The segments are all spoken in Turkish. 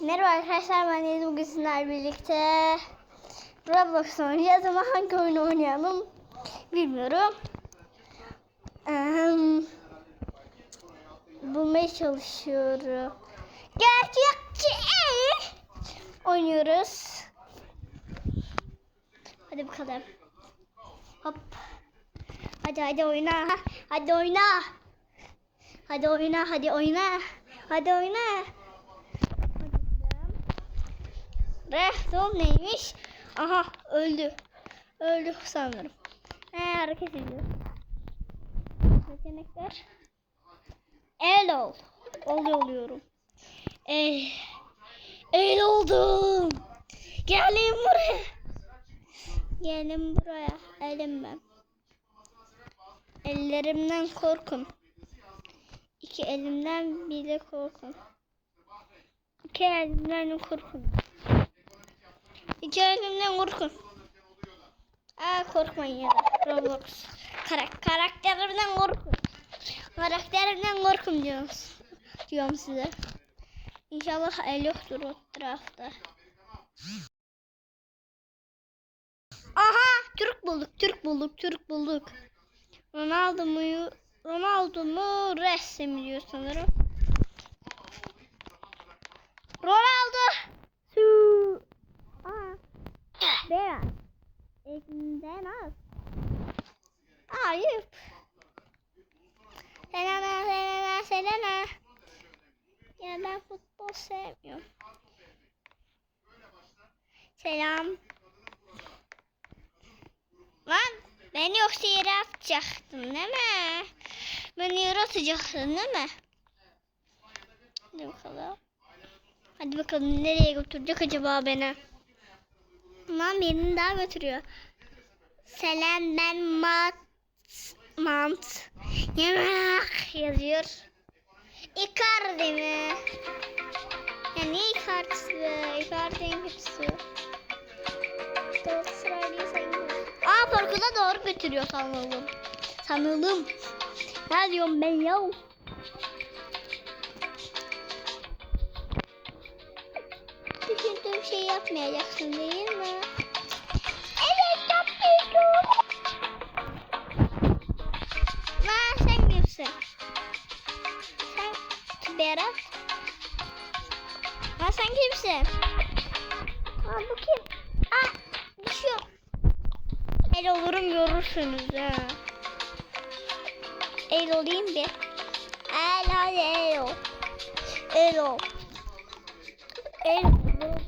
Merhaba arkadaşlar ben Deniz bugün sizlerle birlikte Roblox oynayacağız ama hangi oyunu oynayalım bilmiyorum. Eee, bulmaya çalışıyorum. Gerçekçi oynuyoruz. Hadi bakalım. Hop. Hadi hadi oyna. Hadi oyna. Hadi oyna, hadi oyna. Hadi oyna. Rehton neymiş? Aha öldü. Öldü sanırım. He hareket ediyor. Yetenekler. El ol. Oluyor oluyorum. El. El oldum. Gelin buraya. Gelin buraya. Elim ben. Ellerimden korkun. İki elimden bile korkun. İki elimden korkun. İki elimden korkun. Aa korkmayın ya da Roblox. Karak karakterimden korkun. Karakterimden korkun diyoruz. Diyorum size. İnşallah el yoktur o tarafta. Aha Türk bulduk, Türk bulduk, Türk bulduk. Ronaldo mu? Ronaldo mu? Messi mi diyor sanırım. Ronaldo. Su. Aa. Beyaz. Elinden az. Ayıp. Selena, Selena, Selena. Ya ben futbol sevmiyorum. Selam. Lan beni yoksa yere atacaktın değil mi? Beni yere atacaktın değil mi? Hadi bakalım. Hadi bakalım nereye götürecek acaba beni? Lan birini daha götürüyor. Selam ben mat mant yemek yazıyor. Icardi mi? Ya ne Icardi'si be? Icardi en kötüsü. Galatasaraylıyı sayılmaz. Aa parkura doğru götürüyor sanırım. Sanırım. Ne diyorum ben ya? Düşündüğüm şey yapmayacaksın değil mi? Berat. Lan sen kimsin? Aa bu kim? Aa düşüyor. El olurum görürsünüz ha. El olayım bir. El hadi el ol. El ol. El ol.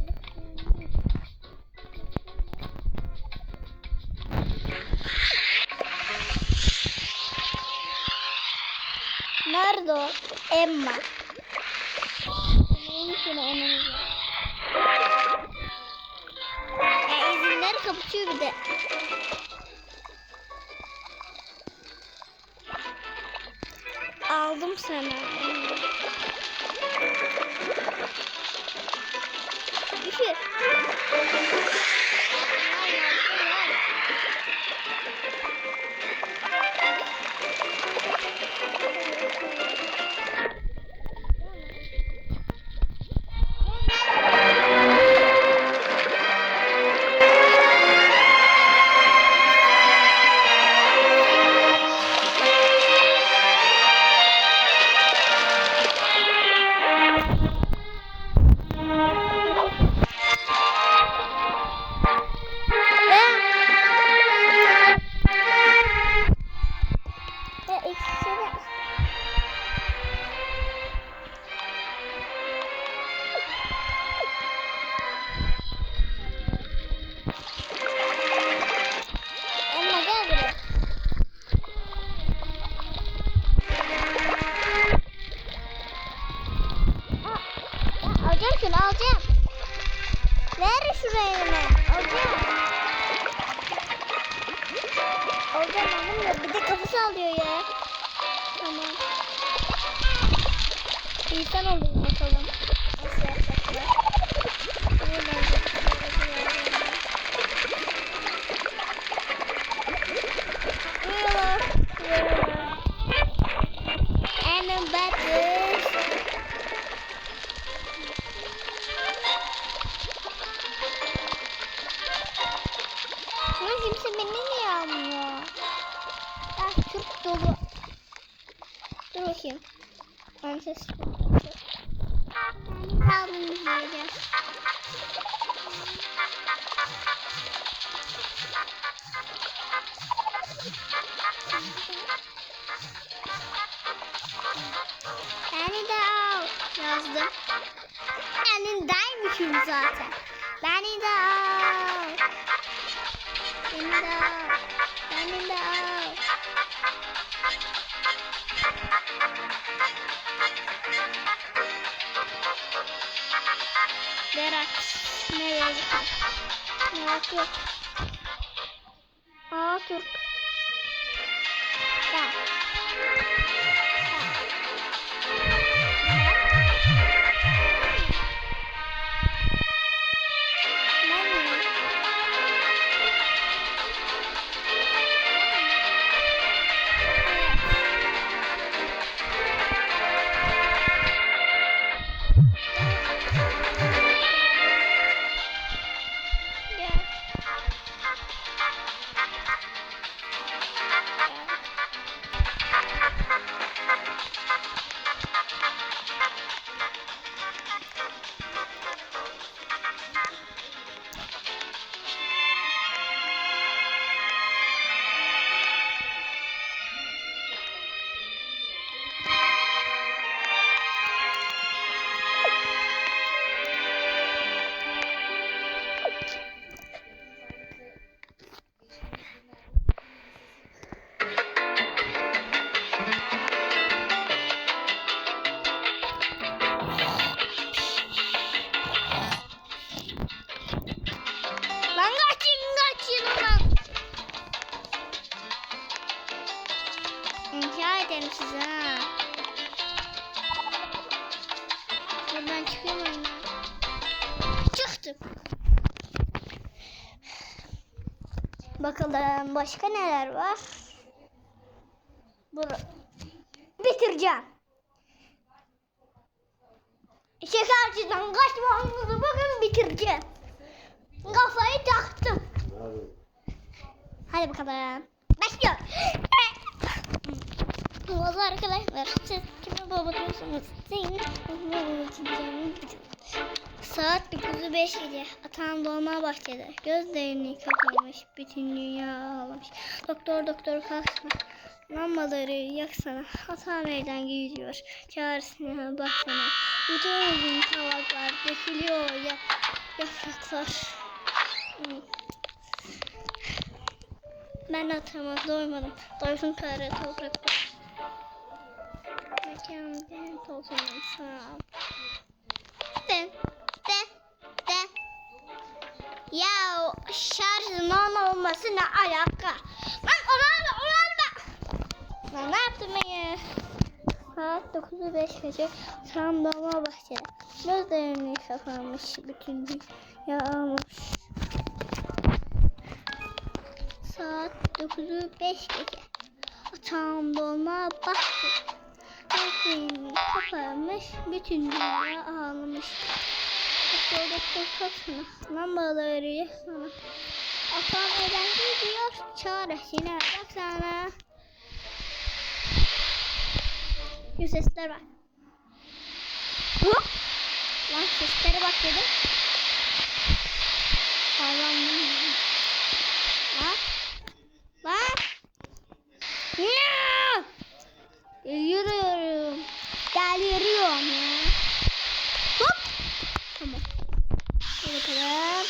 Nerede o? Emma. Onun için onun Ya izinleri kapatıyor bir de. Aldım sana. Düşür. Ya Alacağım. Ver şuraya elime. Alacağım. Alacağım aldım da bir de kafası alıyor ya. Tamam. İnsan olayım bakalım. Bakayım. Ben ses Kaldım izleyeceğim. Beni de al yazdım. Yanındaymışım zaten. Beni de al. Beni de al. Beni de al. Merak yok. Aa Türk. Çıktım. Bakalım başka neler var. Bur bitireceğim. Şekerciden kaçmamızı bugün bitireceğim. Kafayı taktım. Hadi bakalım. Başlıyor. Valla arkadaşlar siz kime babadıyorsunuz? Saat 9'u 5 gece. Atan doğma bahçede. Gözlerini kapamış. Bütün dünya ağlamış. Doktor doktor kalksana. Lambaları yaksana. Hata meydan gidiyor. Çaresine baksana. Bütün gün kavaklar dökülüyor ya, yapraklar. Ben atama doymadım. Doysun kara topraklar. Mekan ben olsun sağ ol. De, Ya şarjımın olması ne alaka? Lan olanma olanma. Lan ne yaptım ben ya? Saat 9'u 5 gece tam doğma bahçede. Gözlerini kapamış bütün dünya almış. Saat 9'u 5 gece. Atağım dolma baktı. Gözlerini kapamış. Bütün dünya ağlamış. Doktor doktor kalksana. Lambaları yaksana. Atam eden gidiyor. Çaresine baksana. Bir sesler var. Hop. Lan seslere bak dedim. Hayvan. Lan. Lan. Ya! Yürüyorum. Geliyorum ya. Hop. Tamam. Hadi bakalım.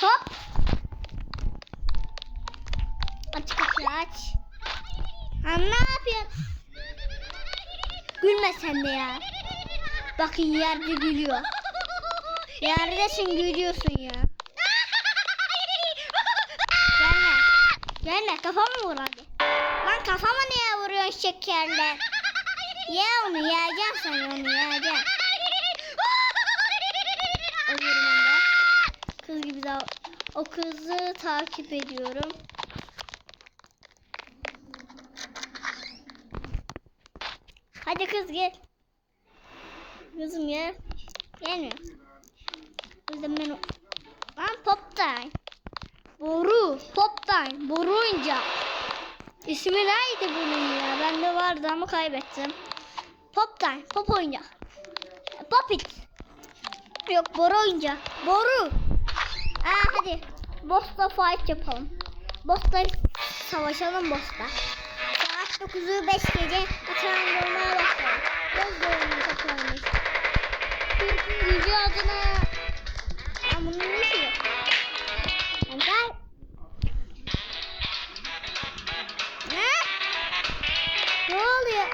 Hop. Aç kapıyı aç. Ha, ne yapıyorsun? Gülme sen de ya. Bakın yerde gülüyor. Yerdesin gülüyorsun ya. Gelme. Gelme kafamı vur hadi. Lan kafama niye vuruyorsun şekerler? Ye onu yiyeceksin sen onu ben de. Kız gibi daha o kızı takip ediyorum. Hadi kız gel. Kızım gel. Gelmiyor. Kızım ben o... Lan pop time. Boru. Pop time. Boru oyuncak. İsmi neydi bunun ya? Bende vardı ama kaybettim. Pop time. Pop oyuncak. Pop it. Yok boru oyuncak. Boru. Aa hadi. Boss'la fight yapalım. Boss'la savaşalım boss'la. Saat 9'u 5 gece uçağın durmaya gücü adına... Aa bunun ne. Ne? Oluyor?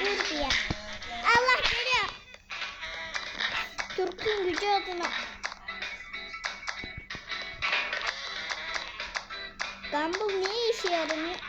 Dur ya. Allah geliyor. Türk'ün gücü adına. Gumball niye işe yaramıyor?